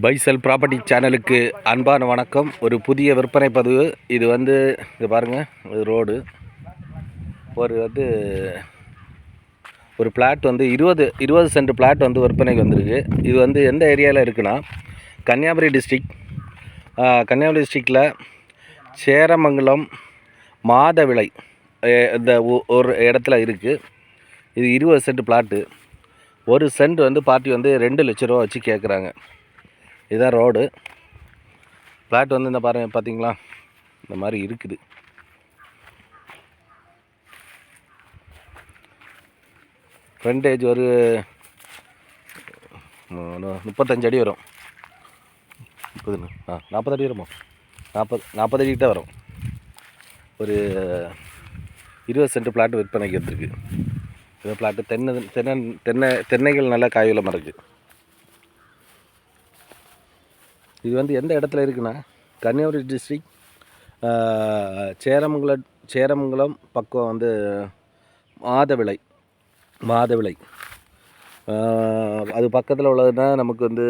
பைசல் property சேனலுக்கு அன்பான வணக்கம். ஒரு புதிய விற்பனை பதிவு. இது வந்து இது பாருங்கள் இது ரோடு. ஒரு வந்து ஒரு பிளாட் வந்து இருபது இருபது சென்ட் பிளாட் வந்து விற்பனைக்கு வந்திருக்கு. இது வந்து எந்த ஏரியாவில் இருக்குன்னா கன்னியாகுமரி டிஸ்ட்ரிக் கன்னியாகுமரி டிஸ்ட்ரிக்டில் சேரமங்கலம் மாதவிளை இந்த ஒ- ஒரு இடத்துல இருக்குது இது இருபது சென்ட் பிளாட்டு. ஒரு சென்ட் வந்து பார்ட்டி வந்து ரெண்டு லட்ச ரூபா வச்சு கேட்குறாங்க இதுதான் ரோடு. ஃப்ளாட் வந்து இந்த பாருங்க பார்த்தீங்களா இந்த மாதிரி இருக்குது. ஃப்ரண்டேஜ் ஒரு முப்பத்தஞ்சு அடி வரும். முப்பது ஆ நாற்பது அடி வருமா? நாற்பது நாற்பது அடி தான் வரும். ஒரு இருபது சென்ட் பிளாட் விற்பனைக்கு வந்திருக்கு. இந்த பிளாட்டு தென்னை தென்னை தென்னை தென்னைகள் நல்லா காயுள்ள மரம் இருக்குது இது வந்து எந்த இடத்துல இருக்குன்னா கன்னியாகுமரி டிஸ்ட்ரிக் சேரமங்கலம் சேரமங்கலம் பக்கம் வந்து மாதவிளை மாதவிளை அது பக்கத்தில் உள்ளதுன்னா நமக்கு வந்து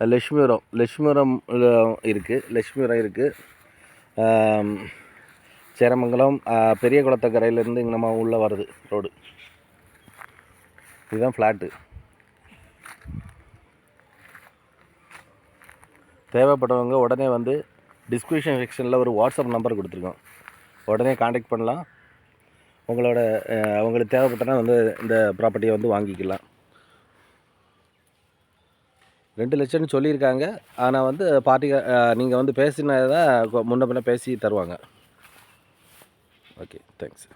லட்சுமிபுரம் லட்சுமிபுரம் இருக்குது லட்சுமிபுரம் இருக்குது சேரமங்கலம் பெரிய குளத்தக்கரையிலேருந்து இங்கே நம்ம உள்ளே வருது ரோடு. இதுதான் ஃப்ளாட்டு தேவைப்பட்டவங்க உடனே வந்து டிஸ்கிரிப்ஷன் செக்ஷனில் ஒரு வாட்ஸ்அப் நம்பர் கொடுத்துருக்கோம். உடனே காண்டாக்ட் பண்ணலாம். உங்களோட அவங்களுக்கு தேவைப்பட்டனா வந்து இந்த ப்ராப்பர்ட்டியை வந்து வாங்கிக்கலாம். ரெண்டு லட்சம்னு சொல்லியிருக்காங்க. ஆனால் வந்து பார்ட்டி நீங்கள் வந்து பேசினதான் முன்ன பின்ன பேசி தருவாங்க. Okay thanks